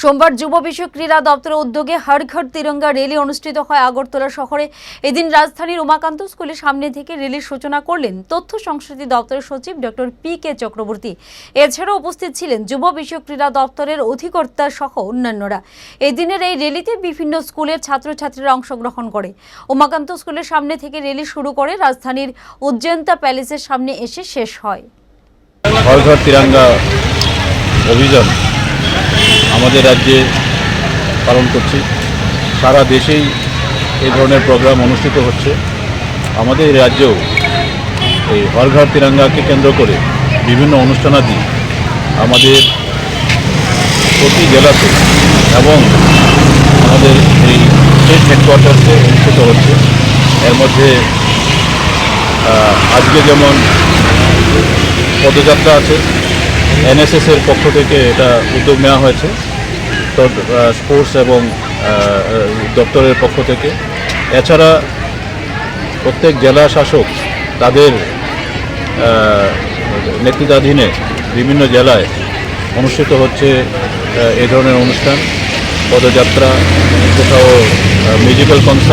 সোমবার যুব বিষয়ক ক্রীড়া দপ্তরের উদ্যোগে হর ঘর তিরঙ্গা র্যালি অনুষ্ঠিত হয় আগরতলা শহরে। এদিন রাজধানীর উমাকান্ত স্কুলের সামনে থেকে র্যালির সূচনা করলেন তথ্য সংস্কৃতি দপ্তরের সচিব ডক্টর পি কে চক্রবর্তী। এছাড়াও উপস্থিত ছিলেন যুব বিষয়ক ক্রীড়া দপ্তরের অধিকর্তা সহ অন্যান্যরা। এদিনের এই র্যালিতে বিভিন্ন স্কুলের ছাত্রছাত্রীরা অংশগ্রহণ করে। উমাকান্ত স্কুলের সামনে থেকে র্যালি শুরু করে রাজধানীর উজ্জয়ন্তা প্যালেসের সামনে এসে শেষ হয়। ঘর তিরঙ্গা অভিযান। আমাদের রাজ্যে পালন করছি। সারা দেশেই এই ধরনের প্রোগ্রাম অনুষ্ঠিত হচ্ছে। আমাদের রাজ্যেও এই ঘর ঘর তিরঙ্গাকে কেন্দ্র করে বিভিন্ন অনুষ্ঠানাদি আমাদের প্রতি জেলাতে এবং আমাদের এই স্টেট হেডকোয়ার্টার্সে অনুষ্ঠিত হচ্ছে। এর মধ্যে আজকে যেমন পদযাত্রা আছে এনএসএস এর পক্ষ থেকে এটা উদ্যোগ নেওয়া হয়েছে। তো স্পোর্টস এবং দপ্তরের পক্ষ থেকে। এছাড়া প্রত্যেক জেলা শাসক তাদের নেতৃত্বাধীনে বিভিন্ন জেলায় অনুষ্ঠিত হচ্ছে এ ধরনের অনুষ্ঠান, পদযাত্রা কোথাও মিউজিক্যাল কনসার্ট